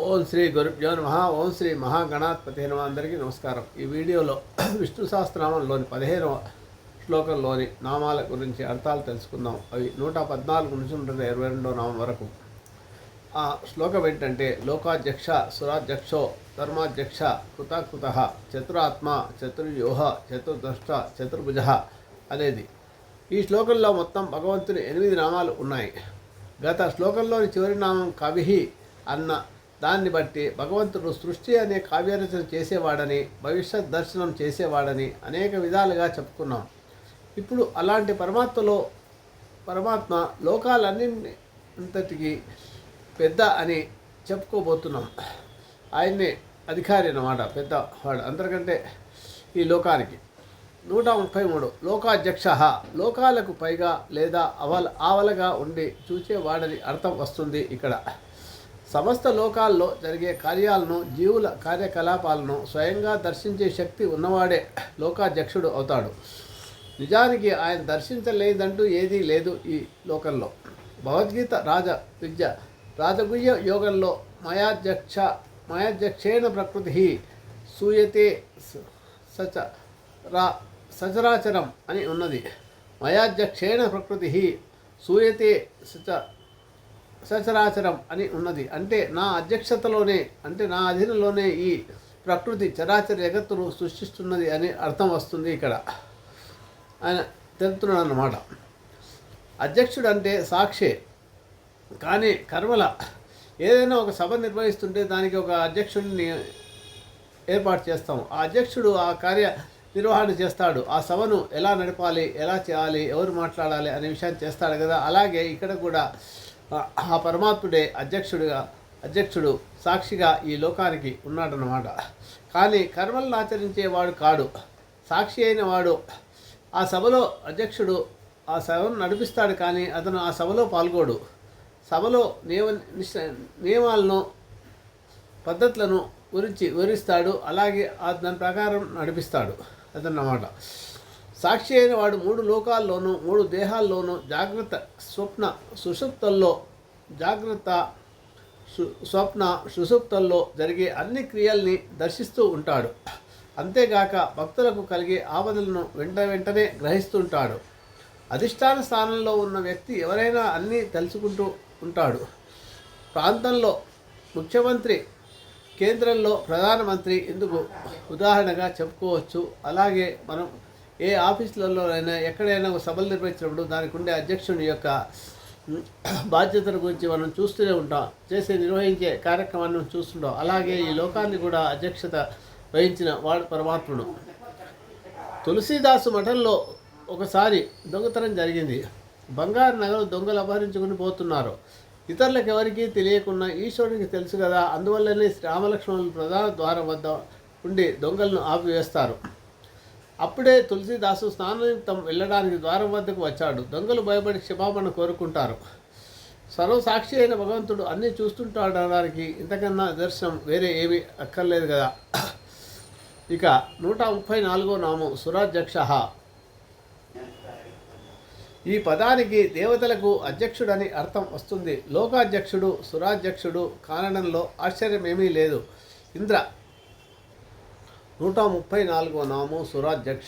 ఓం శ్రీ గురుభ్యో నమ. ఓం శ్రీ మహాగణాధిపతి నమ అందరికీ నమస్కారం. ఈ వీడియోలో విష్ణు సహస్రనామంలోని పదిహేనవ శ్లోకంలోని నామాల గురించి అర్థాలు తెలుసుకుందాం. అవి నూట పద్నాలుగు నుంచి నూట ఇరవై రెండో నామం వరకు. ఆ శ్లోకం ఏంటంటే లోకాధ్యక్ష సురాధ్యక్షో ధర్మాధ్యక్ష కృతకృత చతురాత్మ చతుర్వ్యూహ చతుర్దష్ట చతుర్భుజ అనేది. ఈ శ్లోకంలో మొత్తం భగవంతుని ఎనిమిది నామాలు ఉన్నాయి. గత శ్లోకంలోని చివరి నామం కవిహి అన్న దాన్ని బట్టి భగవంతుడు సృష్టి అనే కావ్యరచన చేసేవాడని భవిష్యత్ దర్శనం చేసేవాడని అనేక విధాలుగా చెప్పుకున్నాం. ఇప్పుడు అలాంటి పరమాత్మలో పరమాత్మ లోకాలన్నింటికి అంతటికి పెద్ద అని చెప్పుకోబోతున్నాం. ఆయన్నే అధికారి అన్నమాట పెద్ద వాడు అందరికంటే ఈ లోకానికి. నూట ముప్పై మూడు లోకాధ్యక్ష లోకాలకు పైగా లేదా అవల ఆవలగా ఉండి చూచేవాడని అర్థం వస్తుంది ఇక్కడ. సమస్త లోకాల్లో జరిగే కార్యాలను జీవుల కార్యకలాపాలను స్వయంగా దర్శించే శక్తి ఉన్నవాడే లోకాధ్యక్షుడు అవుతాడు. నిజానికి ఆయన దర్శించలేదంటూ ఏదీ లేదు ఈ లోకంలో. భగవద్గీత రాజ విద్య రాజగుయ్య యోగంలో మయాధ్యక్ష మయాధ్యక్షేణ ప్రకృతి సూయతే సచ రా సచరాచరం అని ఉన్నది. మయాధ్యక్షేణ ప్రకృతి సూయతే సచ సచరాచరం అని ఉన్నది. అంటే నా అధ్యక్షతలోనే అంటే నా అధీనంలోనే ఈ ప్రకృతి చరాచర జగత్తును సృష్టిస్తున్నది అని అర్థం వస్తుంది ఇక్కడ. ఆయన తెలుపుతున్నాడు అన్నమాట అధ్యక్షుడు అంటే సాక్షే కానీ కర్మల ఏదైనా ఒక సభ నిర్వహిస్తుంటే దానికి ఒక అధ్యక్షుడిని ఏర్పాటు చేస్తాం. ఆ అధ్యక్షుడు ఆ కార్య నిర్వహణ చేస్తాడు. ఆ సభను ఎలా నడపాలి ఎలా చేయాలి ఎవరు మాట్లాడాలి అనే విషయాన్ని చేస్తాడు కదా. అలాగే ఇక్కడ కూడా ఆ- పరమాత్ముడే అధ్యక్షుడిగా అధ్యక్షుడు సాక్షిగా ఈ లోకానికి ఉన్నాడన్నమాట. కానీ కర్మలను ఆచరించేవాడు కాడు. సాక్షి అయిన వాడు ఆ సభలో అధ్యక్షుడు ఆ సభను నడిపిస్తాడు కానీ అతను ఆ సభలో పాల్గొడు. సభలో నియమ నిష్ నియమాలను పద్ధతులను గురించి వివరిస్తాడు. అలాగే దాని ప్రకారం నడిపిస్తాడు. అదన్నమాట. సాక్షి అయిన వాడు మూడు లోకాల్లోనూ మూడు దేహాల్లోనూ జాగ్రత్త స్వప్న సుషుప్తల్లో జాగ్రత్త స్వప్న సుషుప్తల్లో జరిగే అన్ని క్రియల్ని దర్శిస్తూ ఉంటాడు. అంతేగాక భక్తులకు కలిగే ఆపదలను వెంట వెంటనే గ్రహిస్తుంటాడు. అధిష్టాన స్థానంలో ఉన్న వ్యక్తి ఎవరైనా అన్నీ తెలుసుకుంటూ ఉంటాడు. ప్రాంతంలో ముఖ్యమంత్రి కేంద్రంలో ప్రధానమంత్రి ఇందుకు ఉదాహరణగా చెప్పుకోవచ్చు. అలాగే మనం ఏ ఆఫీసులలో ఎక్కడైనా ఒక సభలు నిర్వహించినప్పుడు దానికి ఉండే అధ్యక్షుని యొక్క బాధ్యతల గురించి మనం చూస్తూనే ఉంటాం. చేసే నిర్వహించే కార్యక్రమాన్ని చూస్తుంటాం. అలాగే ఈ లోకాన్ని కూడా అధ్యక్షత వహించిన వాడు పరమాత్ముడు. తులసీదాసు మఠంలో ఒకసారి దొంగతనం జరిగింది. బంగారు నగలు దొంగలు అపహరించుకుని పోతున్నారు. ఇతరులకు ఎవరికీ తెలియకుండా ఈశ్వరునికి తెలుసు కదా అందువల్లనే శ్రీరామలక్ష్మణులు ప్రధాన ద్వారం వద్ద ఉండి దొంగలను ఆపివేస్తారు. అప్పుడే తులసీదాసు తమ వెళ్ళడానికి ద్వారం వద్దకు వచ్చాడు. దొంగలు భయపడి క్షమాపణ కోరుకుంటారు. సర్వసాక్షి అయిన భగవంతుడు అన్నీ చూస్తుంటాడు అనడానికి ఇంతకన్నా దర్శనం వేరే ఏమీ అక్కర్లేదు కదా. ఇక నూట ముప్పై నాలుగో నామం సురాధ్యక్ష. ఈ పదానికి దేవతలకు అధ్యక్షుడని అర్థం వస్తుంది. లోకాధ్యక్షుడు సురాధ్యక్షుడు కారణంలో ఆశ్చర్యమేమీ లేదు. ఇంద్ర నూట ముప్పై నాలుగో నామం సురాధ్యక్ష.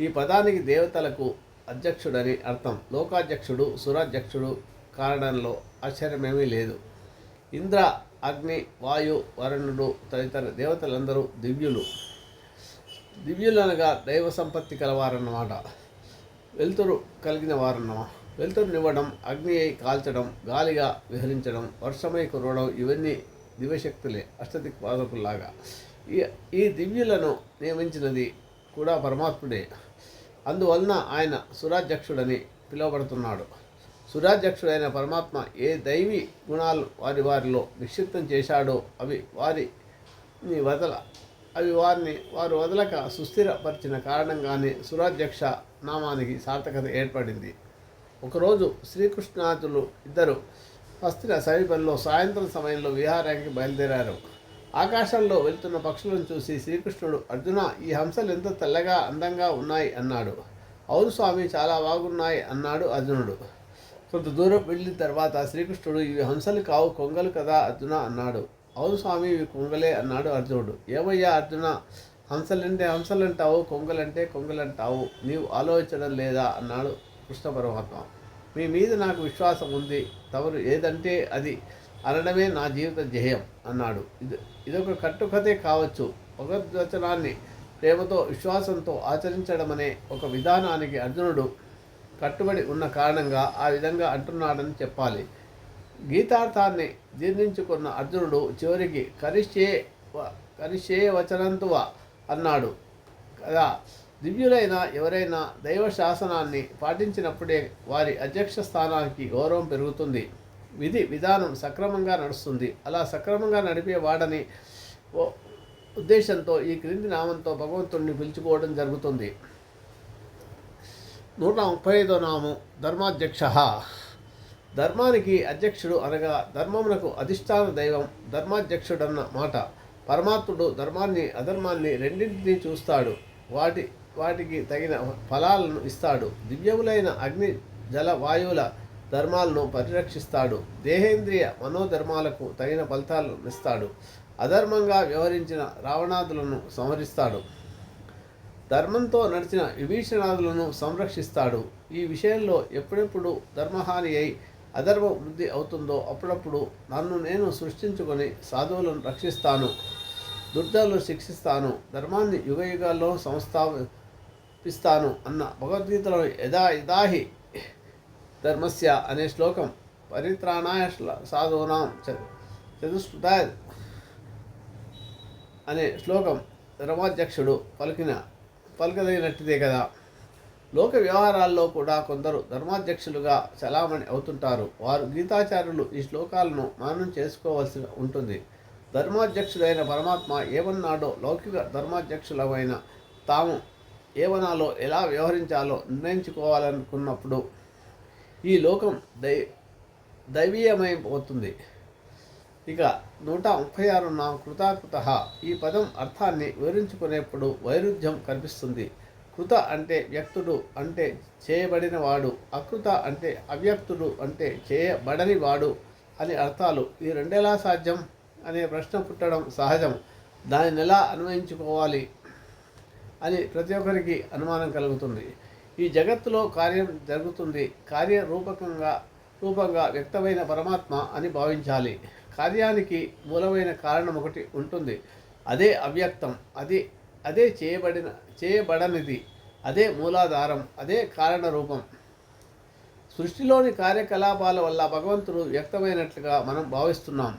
ఈ పదానికి దేవతలకు అధ్యక్షుడని అర్థం. లోకాధ్యక్షుడు సురాధ్యక్షుడు కారణంలో ఆశ్చర్యమేమీ లేదు. ఇంద్ర అగ్ని వాయు వరుణుడు తదితర దేవతలందరూ దివ్యులు. దివ్యులనగా దైవ సంపత్తి కలవారన్నమాట. వెలుతురు కలిగిన వారన్నమా వెలుతురునివ్వడం అగ్ని అయి కాల్చడం గాలిగా విహరించడం వర్షమై కురవడం ఇవన్నీ దివ్యశక్తులే అష్టదిక్పాదకుల్లాగా ఈ ఈ దివ్యులను నియమించినది కూడా పరమాత్ముడే. అందువలన ఆయన సురాధ్యక్షుడని పిలువబడుతున్నాడు. సురాధ్యక్షుడైన పరమాత్మ ఏ దైవీ గుణాలు వారి వారిలో నిక్షిప్తం చేశాడో అవి వారిని వదల అవి వారిని వారు వదలక సుస్థిరపరిచిన కారణంగానే సురాధ్యక్ష నామానికి సార్థకత ఏర్పడింది. ఒకరోజు శ్రీకృష్ణాదులు ఇద్దరు హస్తిన సమీపంలో సాయంత్రం సమయంలో విహారానికి బయలుదేరారు. ఆకాశంలో వెళ్తున్న పక్షులను చూసి శ్రీకృష్ణుడు అర్జున ఈ హంసలు ఎంత తెల్లగా అందంగా ఉన్నాయి అన్నాడు. అవును స్వామి చాలా బాగున్నాయి అన్నాడు అర్జునుడు. కొంత దూరం వెళ్ళిన తర్వాత శ్రీకృష్ణుడు ఇవి హంసలు కావు కొంగలు కదా అర్జున అన్నాడు. అవును స్వామి ఇవి కొంగలే అన్నాడు అర్జునుడు. ఏమయ్యా అర్జున హంసలంటే హంసలంటావు కొంగలంటే కొంగలంటావు నీవు ఆలోచించడం లేదా అన్నాడు కృష్ణ పరమాత్మ మీ మీద నాకు విశ్వాసం ఉంది తమరు ఏదంటే అది అనడమే నా జీవిత ధ్యేయం అన్నాడు. ఇది ఇదొక కట్టుకథే కావచ్చు. భగవద్వచనాన్ని ప్రేమతో విశ్వాసంతో ఆచరించడమనే ఒక విధానానికి అర్జునుడు కట్టుబడి ఉన్న కారణంగా ఆ విధంగా అంటున్నాడని చెప్పాలి. గీతార్థాన్ని జీర్ణించుకున్న అర్జునుడు చివరికి కరిష్యే కరిష్యే వచనంతువ అన్నాడు. కదా దివ్యులైన ఎవరైనా దైవ శాసనాన్ని పాటించినప్పుడే వారి అధ్యక్ష స్థానానికి గౌరవం పెరుగుతుంది. విధి విధానం సక్రమంగా నడుస్తుంది. అలా సక్రమంగా నడిపే వాడని ఓ ఉద్దేశంతో ఈ క్రింది నామంతో భగవంతుడిని పిలుచుకోవడం జరుగుతుంది. నూట ముప్పై ఐదో నామం ధర్మాధ్యక్ష. ధర్మానికి అధ్యక్షుడు అనగా ధర్మమునకు అధిష్టాన దైవం ధర్మాధ్యక్షుడన్న మాట. పరమాత్ముడు ధర్మాన్ని అధర్మాన్ని రెండింటినీ చూస్తాడు. వాటి వాటికి తగిన ఫలాలను ఇస్తాడు. దివ్యములైన అగ్ని జల వాయువుల ధర్మాలను పరిరక్షిస్తాడు. దేహేంద్రియ మనోధర్మాలకు తగిన ఫలితాలను ఇస్తాడు. అధర్మంగా వ్యవహరించిన రావణాదులను సంహరిస్తాడు. ధర్మంతో నడిచిన విభీషణాదులను సంరక్షిస్తాడు. ఈ విషయంలో ఎప్పుడెప్పుడు ధర్మహాని అయి అధర్మ వృద్ధి అవుతుందో అప్పుడప్పుడు నన్ను నేను సృష్టించుకొని సాధువులను రక్షిస్తాను. దుర్జనులను శిక్షిస్తాను. ధర్మాన్ని యుగ యుగాల్లో సంస్థాపిస్తాను అన్న భగవద్గీతలో యథా యథాహి ధర్మస్య అనే శ్లోకం పరిత్రాణాయ సాధూనాం చ- అనే శ్లోకం ధర్మాధ్యక్షుడు పలికిన పలకదగినట్టిదే కదా. లోక వ్యవహారాల్లో కూడా కొందరు ధర్మాధ్యక్షులుగా చలామణి అవుతుంటారు. వారు గీతాచార్యులు ఈ శ్లోకాలను మననం చేసుకోవాల్సి ఉంటుంది. ధర్మాధ్యక్షుడైన పరమాత్మ ఏమన్నాడో లౌకిక ధర్మాధ్యక్షులమైన తాము ఏమనాలో ఎలా వ్యవహరించాలో నిర్ణయించుకోవాలనుకున్నప్పుడు ఈ లోకం దై దైవీయమైపోతుంది. ఇక నూట ముప్పై ఆరు నా కృతాకృత. ఈ పదం అర్థాన్ని వివరించుకునేప్పుడు వైరుధ్యం కనిపిస్తుంది. కృత అంటే వ్యక్తుడు అంటే చేయబడినవాడు. అకృత అంటే అవ్యక్తుడు అంటే చేయబడని వాడు అని అర్థాలు. ఈ రెండెలా సాధ్యం అనే ప్రశ్న పుట్టడం సహజం. దానిని ఎలా అన్వయించుకోవాలి అని ప్రతి ఒక్కరికి అనుమానం కలుగుతుంది. ఈ జగత్తులో కార్యం జరుగుతుంది. కార్యరూపకంగా రూపంగా వ్యక్తమైన పరమాత్మ అని భావించాలి. కార్యానికి మూలమైన కారణం ఒకటి ఉంటుంది. అదే అవ్యక్తం. అది అదే చేయబడిన చేయబడనిది. అదే మూలాధారం. అదే కారణ రూపం సృష్టిలోని కార్యకలాపాల వల్ల భగవంతుడు వ్యక్తమైనట్లుగా మనం భావిస్తున్నాం.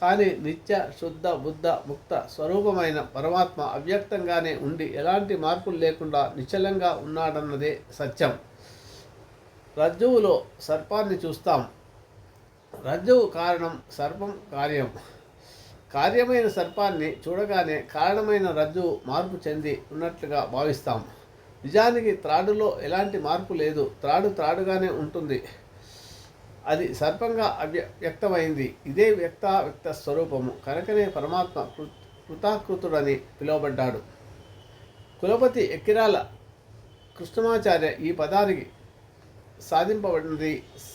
కానీ నిత్య శుద్ధ బుద్ధ ముక్త స్వరూపమైన పరమాత్మ అవ్యక్తంగానే ఉండి ఎలాంటి మార్పులు లేకుండా నిశ్చలంగా ఉన్నాడన్నదే సత్యం. రజ్జువులో సర్పాన్ని చూస్తాం. రజ్జువు కారణం సర్పం కార్యం. కార్యమైన సర్పాన్ని చూడగానే కారణమైన రజ్జువు మార్పు చెంది ఉన్నట్లుగా భావిస్తాం. నిజానికి త్రాడులో ఎలాంటి మార్పు లేదు. త్రాడు త్రాడుగానే ఉంటుంది. అది సర్పంగా అవ్య వ్యక్తమైంది. ఇదే వ్యక్త వ్యక్త స్వరూపము. కనుకనే పరమాత్మ కృ కృతాకృతుడని పిలువబడ్డాడు. కులపతి ఎక్కిరాల కృష్ణమాచార్య ఈ పదానికి సాధింపబడినది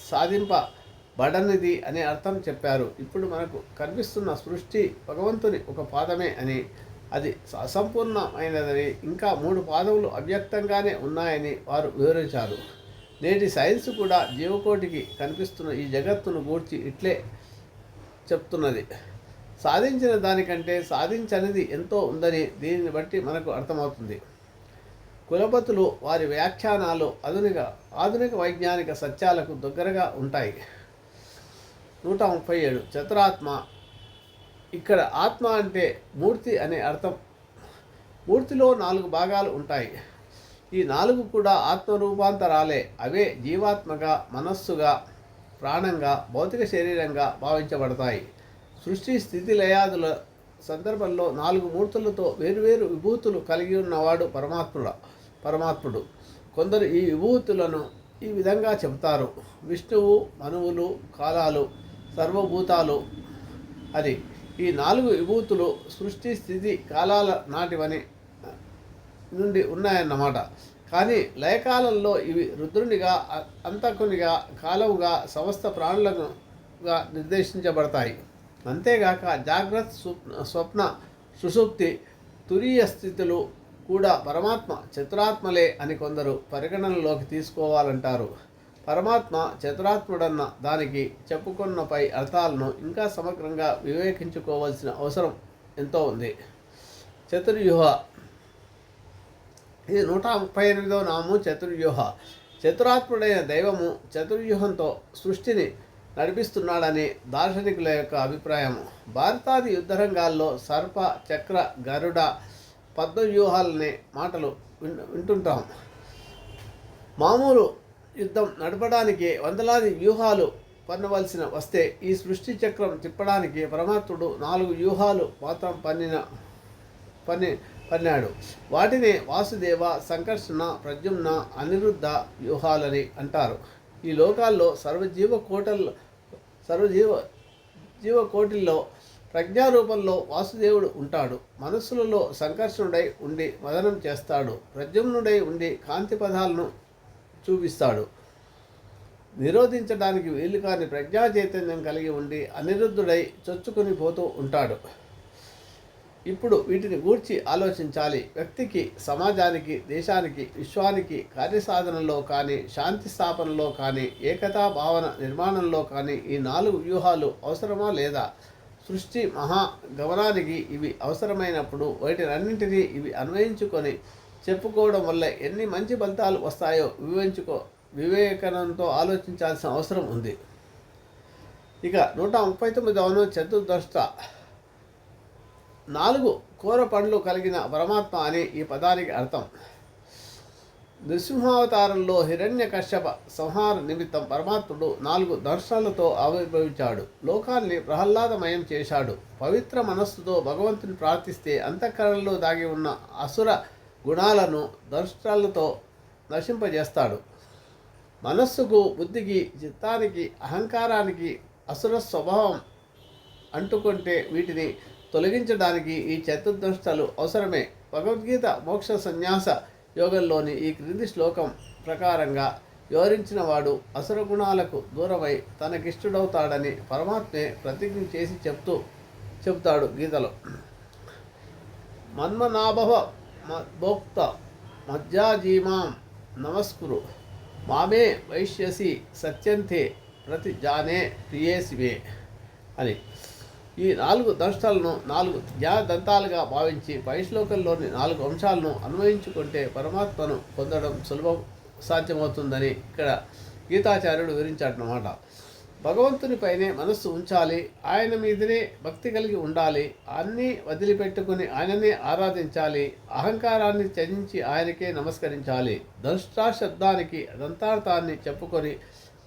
సాధింపబడనిది అనే అర్థం చెప్పారు. ఇప్పుడు మనకు కనిపిస్తున్న సృష్టి భగవంతుని ఒక పాదమే అని అది అసంపూర్ణమైనదని ఇంకా మూడు పాదములు అవ్యక్తంగానే ఉన్నాయని వారు వివరించారు. నేటి సైన్స్ కూడా జీవకోటికి కనిపిస్తున్న ఈ జగత్తును గూర్చి ఇట్లే చెప్తున్నది. సాధించిన దానికంటే సాధించనిది ఎంతో ఉందని దీనిని బట్టి మనకు అర్థమవుతుంది. కులపతులు వారి వ్యాఖ్యానాలు ఆధునిక ఆధునిక వైజ్ఞానిక సత్యాలకు దగ్గరగా ఉంటాయి. నూట ముప్పై ఏడు చతురాత్మ ఇక్కడ ఆత్మ అంటే మూర్తి అనే అర్థం. మూర్తిలో నాలుగు భాగాలు ఉంటాయి. ఈ నాలుగు కూడా ఆత్మరూపాంతరాలే. అవే జీవాత్మగా మనస్సుగా ప్రాణంగా భౌతిక శరీరంగా భావించబడతాయి. సృష్టి స్థితి లయాదుల సందర్భంలో నాలుగు మూర్తులతో వేరువేరు విభూతులు కలిగి ఉన్నవాడు పరమాత్ముడు పరమాత్ముడు. కొందరు ఈ విభూతులను ఈ విధంగా చెబుతారు. విష్ణువు మనువులు కాలాలు సర్వభూతాలు. అది ఈ నాలుగు విభూతులు సృష్టి స్థితి కాలాల నాటివని నుండి ఉన్నాయన్నమాట. కానీ లయకాలంలో ఇవి రుద్రునిగా అంతకునిగా కాలవుగా సమస్త ప్రాణులనుగా నిర్దేశించబడతాయి. అంతేగాక జాగ్రత్త స్వప్న స్వప్న సుషుప్తి తురీయ స్థితులు కూడా పరమాత్మ చతురాత్మలే అని కొందరు పరిగణనలోకి తీసుకోవాలంటారు. పరమాత్మ చతురాత్ముడన్న దానికి చెప్పుకున్నపై అర్థాలను ఇంకా సమగ్రంగా వివేకించుకోవాల్సిన అవసరం ఎంతో ఉంది. చతుర్వ్యూహ ఇది నూట ముప్పై ఎనిమిదో నామము చతుర్వ్యూహ. చతురాత్ముడైన దైవము చతుర్వ్యూహంతో సృష్టిని నడిపిస్తున్నాడని దార్శనికుల యొక్క అభిప్రాయము. భారతాది యుద్ధరంగాల్లో సర్ప చక్ర గరుడ పద్మవ్యూహాలనే మాటలు వింటుంటాం. మామూలు యుద్ధం నడపడానికి వందలాది వ్యూహాలు పన్నవలసిన వస్తే ఈ సృష్టి చక్రం తిప్పడానికి పరమాత్ముడు నాలుగు వ్యూహాలు మాత్రం పన్నిన పన్ని పన్నాడు. వాటినే వాసుదేవ సంకర్షణ ప్రద్యుమ్న అనిరుద్ధ వ్యూహాలని అంటారు. ఈ లోకాల్లో సర్వజీవ కోటల్లో సర్వజీవ జీవకోటిల్లో ప్రజ్ఞారూపంలో వాసుదేవుడు ఉంటాడు. మనస్సులలో సంకర్షణుడై ఉండి మదనం చేస్తాడు. ప్రద్యుమ్నుడై ఉండి కాంతి పదాలను చూపిస్తాడు. నిరోధించడానికి వీలు కాని ప్రజ్ఞా చైతన్యం కలిగి ఉండి అనిరుద్ధుడై చొచ్చుకొని పోతూ ఉంటాడు. ఇప్పుడు వీటిని గూర్చి ఆలోచించాలి. వ్యక్తికి సమాజానికి దేశానికి విశ్వానికి కార్యసాధనలో కానీ శాంతి స్థాపనలో కానీ ఏకతా భావన నిర్మాణంలో కానీ ఈ నాలుగు వ్యూహాలు అవసరమా లేదా? సృష్టి మహా గమనానికి ఇవి అవసరమైనప్పుడు వాటినన్నింటినీ ఇవి అన్వయించుకొని చెప్పుకోవడం వల్ల ఎన్ని మంచి ఫలితాలు వస్తాయో వివరించుకో వివేకనంతో ఆలోచించాల్సిన అవసరం ఉంది. ఇక నూట ముప్పై తొమ్మిదవను చతుర్దష్ట నాలుగు కూర పండ్లు కలిగిన పరమాత్మ అని ఈ పదానికి అర్థం. నృసింహావతారంలో హిరణ్య కశ్యప సంహార నిమిత్తం పరమాత్ముడు నాలుగు దర్శనాలతో ఆవిర్భవించాడు. లోకాన్ని ప్రహ్లాదమయం చేశాడు. పవిత్ర మనస్సుతో భగవంతుని ప్రార్థిస్తే అంతఃకరణలో దాగి ఉన్న అసుర గుణాలను దర్శనాలతో నశింపజేస్తాడు. మనస్సుకు బుద్ధికి చిత్తానికి అహంకారానికి అసుర స్వభావం అంటుకుంటే వీటిని తొలగించడానికి ఈ చతుర్దష్టాలు అవసరమే. భగవద్గీత మోక్ష సన్యాస యోగంలోని ఈ క్రింది శ్లోకం ప్రకారంగా వివరించిన వాడు అసురగుణాలకు దూరమై తనకిష్టుడవుతాడని పరమాత్మే ప్రతిజ్ఞ చేసి చెప్తూ చెబుతాడు గీతలో. మన్మనాభవ భోక్త మజ్జాజీమాం నమస్కురు. మామే వైశ్యసి సత్యంతే ప్రతి జానే ప్రియేసివే అని. ఈ నాలుగు దంష్టాలను నాలుగు దంతాలుగా భావించి పైశ్లోకంలోని నాలుగు అంశాలను అన్వయించుకుంటే పరమాత్మను పొందడం సులభం సాధ్యమవుతుందని ఇక్కడ గీతాచార్యుడు వివరించాడనమాట భగవంతునిపైనే మనస్సు ఉంచాలి ఆయన మీదనే భక్తి కలిగి ఉండాలి అన్నీ వదిలిపెట్టుకుని ఆయననే ఆరాధించాలి అహంకారాన్ని త్యజించి ఆయనకే నమస్కరించాలి. దంష్టాశబ్దానికి దంతార్థాన్ని చెప్పుకొని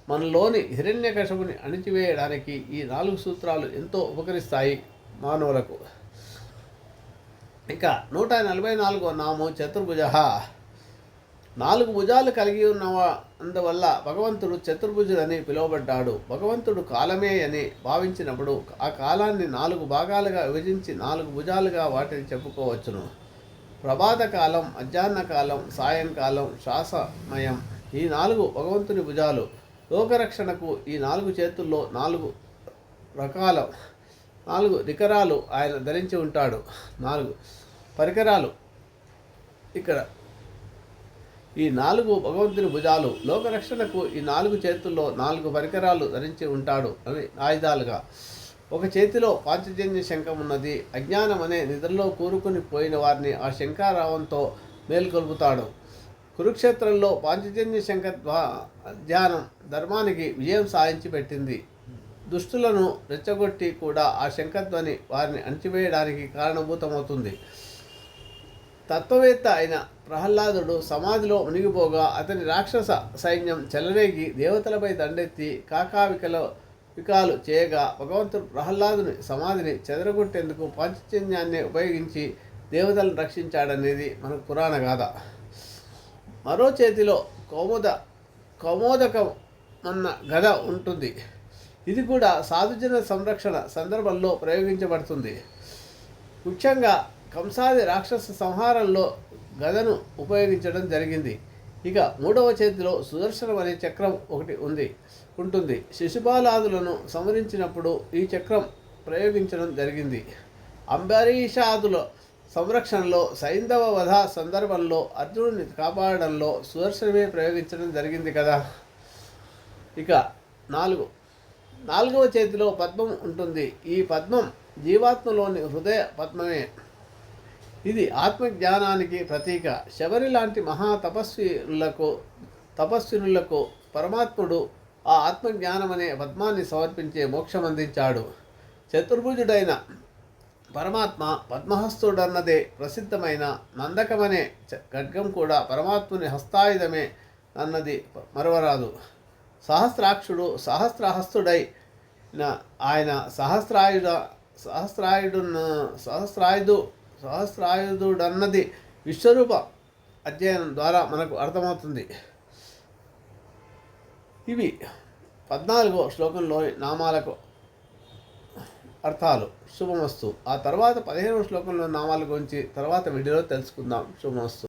మనలోని హిరణ్యకశపుని అణిచివేయడానికి ఈ నాలుగు సూత్రాలు ఎంతో ఉపకరిస్తాయి మానవులకు. ఇక నూట నలభై నాలుగో నామం చతుర్భుజ. నాలుగు భుజాలు కలిగి ఉన్న అందువల్ల భగవంతుడు చతుర్భుజుడని పిలువబడ్డాడు. భగవంతుడు కాలమే అని భావించినప్పుడు ఆ కాలాన్ని నాలుగు భాగాలుగా విభజించి నాలుగు భుజాలుగా వాటిని చెప్పుకోవచ్చును. ప్రభాత కాలం మధ్యాహ్న కాలం సాయంకాలం శ్వాసమయం ఈ నాలుగు భగవంతుని భుజాలు. లోకరక్షణకు ఈ నాలుగు చేతుల్లో నాలుగు రకాల నాలుగు రికరాలు ఆయన ధరించి ఉంటాడు. నాలుగు పరికరాలు ఇక్కడ. ఈ నాలుగు భగవంతుని భుజాలు లోకరక్షణకు ఈ నాలుగు చేతుల్లో నాలుగు పరికరాలు ధరించి ఉంటాడు అని ఆయుధాలుగా. ఒక చేతిలో పాంచజన్య శంఖం ఉన్నది. అజ్ఞానం అనే నిద్రలో కూరుకుని పోయిన వారిని ఆ శంఖారావంతో మేల్కొల్పుతాడు. కురుక్షేత్రంలో పాంచజన్య శంఖ ధ్యానం ధర్మానికి విజయం సాధించి పెట్టింది దుష్టులను రెచ్చగొట్టి కూడా ఆ శంఖధ్వని వారిని అణచివేయడానికి కారణభూతమవుతుంది. తత్వవేత్త అయిన ప్రహ్లాదుడు సమాధిలో మునిగిపోగా అతని రాక్షస సైన్యం చెలరేగి దేవతలపై దండెత్తి కాకావికల వికాలు చేయగా భగవంతుడు ప్రహ్లాదుని సమాధిని చెదరగొట్టేందుకు పాంచజన్యాన్ని ఉపయోగించి దేవతలను రక్షించాడనేది మన పురాణ గాథ. మరో చేతిలో కౌముద కౌమోదకం అన్న గద ఉంటుంది. ఇది కూడా సాధుజన సంరక్షణ సందర్భంలో ప్రయోగించబడుతుంది. ముఖ్యంగా కంసాది రాక్షస సంహారంలో గదను ఉపయోగించడం జరిగింది. ఇక మూడవ చేతిలో సుదర్శనం అనే చక్రం ఒకటి ఉంది ఉంటుంది. శిశుపాలాదులను సంహరించినప్పుడు ఈ చక్రం ప్రయోగించడం జరిగింది. అంబరీషాదుల సంరక్షణలో సైంధవ వధ సందర్భంలో అర్జునుడిని కాపాడడంలో సుదర్శనమే ప్రయోగించడం జరిగింది కదా. ఇక నాలుగు. నాలుగవ చేతిలో పద్మం ఉంటుంది. ఈ పద్మం జీవాత్మలోని హృదయ పద్మమే. ఇది ఆత్మజ్ఞానానికి ప్రతీక. శబరి లాంటి మహా తపస్వినులకు తపస్వినులకు పరమాత్ముడు ఆ ఆత్మజ్ఞానమనే పద్మాన్ని సమర్పించే మోక్షం అందించాడు. చతుర్భుజుడైన పరమాత్మ పద్మహస్తుడన్నదే ప్రసిద్ధమైన నందకమనే ఖడ్గం కూడా పరమాత్ముని హస్తాయుధమే అన్నది మరవరాదు. సహస్రాక్షుడు సహస్రహస్తుడై ఆయన సహస్రాయుధ సహస్రాయుడు సహస్రాయుధు సహస్రాయుధుడన్నది విశ్వరూప అధ్యయనం ద్వారా మనకు అర్థమవుతుంది. ఇవి పద్నాలుగో శ్లోకంలోని నామాలకు అర్థాలు. శుభమస్తు. ఆ తర్వాత పదిహేనవ శ్లోకంలో నామాల గురించి తర్వాత వీడియోలో తెలుసుకుందాం. శుభమస్తు.